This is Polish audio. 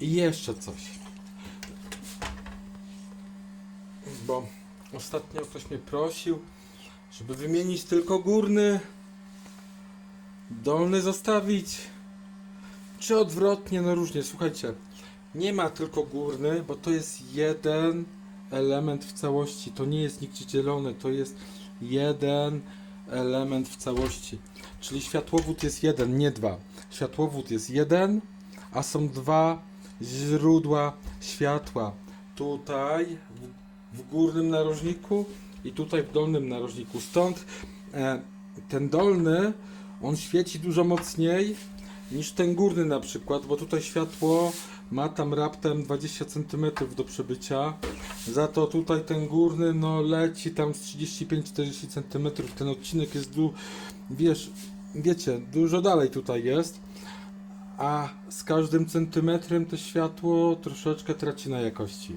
I jeszcze coś. Bo ostatnio ktoś mnie prosił, żeby wymienić tylko górny, dolny zostawić, czy odwrotnie, no różnie. Słuchajcie, nie ma tylko górny, bo to jest jeden element w całości. To nie jest nigdzie dzielone, to jest jeden element w całości. Czyli światłowód jest jeden, nie dwa. Światłowód jest jeden, a są dwa źródła światła. Tutaj w, górnym narożniku i tutaj w dolnym narożniku. Stąd e, ten dolny on świeci dużo mocniej niż ten górny na przykład, bo tutaj światło ma tam raptem 20 cm do przebycia. Za to tutaj ten górny no leci tam z 35-40 cm. Ten odcinek jest du wiesz, wiecie, dużo dalej tutaj jest. A z każdym centymetrem to światło troszeczkę traci na jakości.